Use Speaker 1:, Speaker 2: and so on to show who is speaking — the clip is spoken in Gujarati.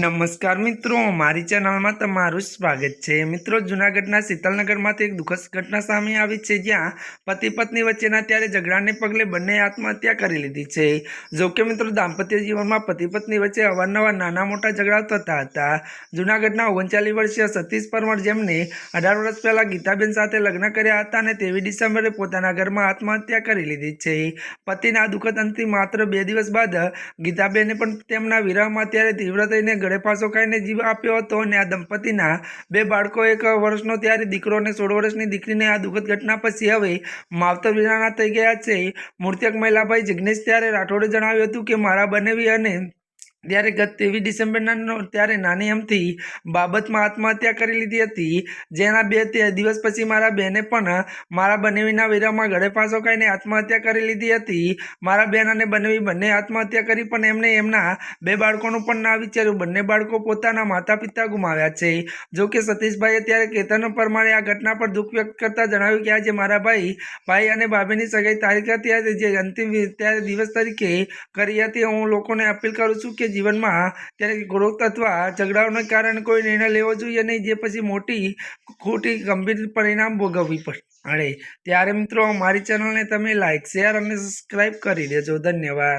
Speaker 1: નમસ્કાર મિત્રો, મારી ચેનલમાં તમારું સ્વાગત છે. મિત્રો, જૂનાગઢના શીતલનગરમાંથી એક દુઃખદ ઘટના સામે આવી છે, જ્યાં પતિ પત્ની વચ્ચેના ત્યારે ઝઘડાને પગલે બંને આત્મહત્યા કરી લીધી છે. જોકે મિત્રો, દાંપત્ય જીવનમાં પતિ પત્ની વચ્ચે અવારનવાર નાના મોટા ઝઘડા થતા હતા. જૂનાગઢના ઓગણચાલીસ વર્ષીય સતીશ પરમાર જેમને અઢાર વર્ષ પહેલાં ગીતાબેન સાથે લગ્ન કર્યા હતા અને તેવી ડિસેમ્બરે પોતાના ઘરમાં આત્મહત્યા કરી લીધી છે. પતિના દુઃખદ અંતથી માત્ર બે દિવસ બાદ ગીતાબેને પણ તેમના વિરહમાં ત્યારે તીવ્ર થઈને ગળે પાસો ખાઈને જીવ આપ્યો હતો અને આ દંપતીના બે બાળકો એક વર્ષનો ત્યારે દીકરો અને સોળ વર્ષની દીકરીને આ દુઃખદ ઘટના પછી હવે માવતર વિરાણા થઈ ગયા છે. મૃતક મહિલાભાઈ જિગ્નેશ ત્યારે રાઠોડે જણાવ્યું હતું કે, મારા બનેવી અને ત્યારે ગત ત્રેવીસ ડિસેમ્બરના ત્યારે નાની અમથી બાબતમાં આત્મહત્યા કરી લીધી હતી. જેના બે દિવસ પછી મારા બેને પણ મારા બનેવીના વેરામાં ગળે ફાંસો ખાઈને આત્મહત્યા કરી લીધી હતી. મારા બહેન અને બનેવી બંને આત્મહત્યા કરી, પણ એમને એમના બે બાળકોનું પણ ના વિચાર્યું. બંને બાળકો પોતાના માતા પિતા ગુમાવ્યા છે. જો કે સતીશભાઈએ ત્યારે કેતન પરમારે આ ઘટના પર દુઃખ વ્યક્ત કરતા જણાવ્યું કે આજે મારા ભાઈ ભાઈ અને ભાભીની સગાઈ તારીખ હતી જે અંતિમ ત્યારે દિવસ તરીકે કરી હતી. હું લોકોને અપીલ કરું છું કે જીવનમાં ત્યારે ગ્રોથ અથવા ઝઘડાઓને કારણે કોઈ નિર્ણય લેવો જોઈએ નહીં, જે પછી મોટી, ખોટી, ગંભીર પરિણામ ભોગવવી પડે ત્યારે મિત્રો, મારી ચેનલને તમે લાઈક શેર અને સબસ્ક્રાઈબ કરી દેજો. ધન્યવાદ.